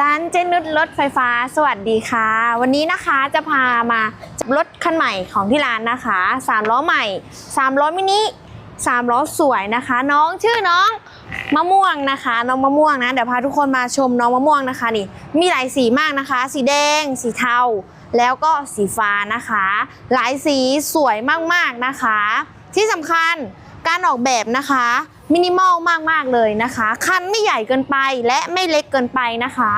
ร้านเจนุชรถไฟฟ้าสวัสดีค่ะ วันนี้นะคะจะพามาจบรถคันใหม่ของที่ร้านนะคะสามล้อใหม่สามล้อมินิสามล้อสวยนะคะ น้องชื่อน้องมะม่วงนะคะ น้องมะม่วงนะเดี๋ยวพาทุกคนมาชมน้องมะม่วงนะคะนี่มีหลายสีมากนะคะ สีแดง สีเทา แล้วก็สีฟ้านะคะ หลายสีสวยมากๆนะคะ ที่สำคัญ การออกแบบนะคะมินิมอลมากๆเลยนะคะ คันไม่ใหญ่เกินไปและไม่เล็กเกินไปนะคะ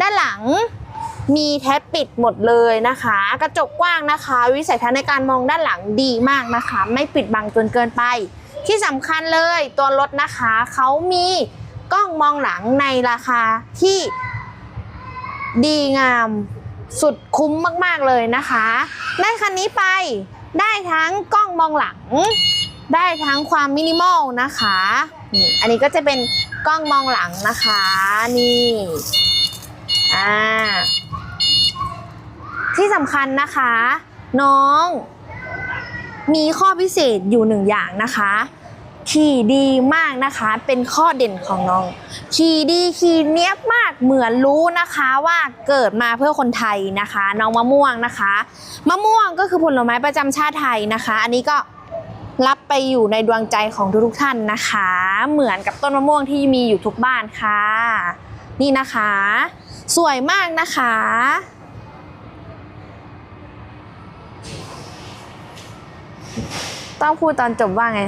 ด้านหลังมีแท็บปิดหมดเลยนะคะ กระจกกว้างนะคะ วิสัยทัศน์ในการมองด้านหลังดีมากนะคะ ไม่ปิดบังจนเกินไป ที่สำคัญเลยตัวรถนะคะเขามีกล้องมองหลังในราคาที่ดีงามสุดคุ้มมากๆเลยนะคะ ได้คันนี้ไปได้ทั้งกล้องมองหลัง ได้ทั้งความมินิมอลนะคะนี่อันนี้ก็จะเป็นกล้องมองหลังนะคะนี่อ่าที่สำคัญนะคะ น้อง มีข้อพิเศษอยู่หนึ่งอย่างนะคะขี่ดีมากนะคะ เป็นข้อเด่นของน้องขี่ดีขี่เนี้ยบมากเหมือนรู้นะคะว่าเกิดมาเพื่อคนไทยนะคะ น้องมะม่วงนะคะ มะม่วงก็คือผลไม้ประจำชาติไทยนะคะ อันนี้ก็ รับไปอยู่ในดวงใจของทุกท่านนะคะ เหมือนกับต้นมะม่วงที่มีอยู่ทุกบ้านค่ะ นี่นะคะ สวยมากนะคะ ต้องพูดตอนจบว่าไง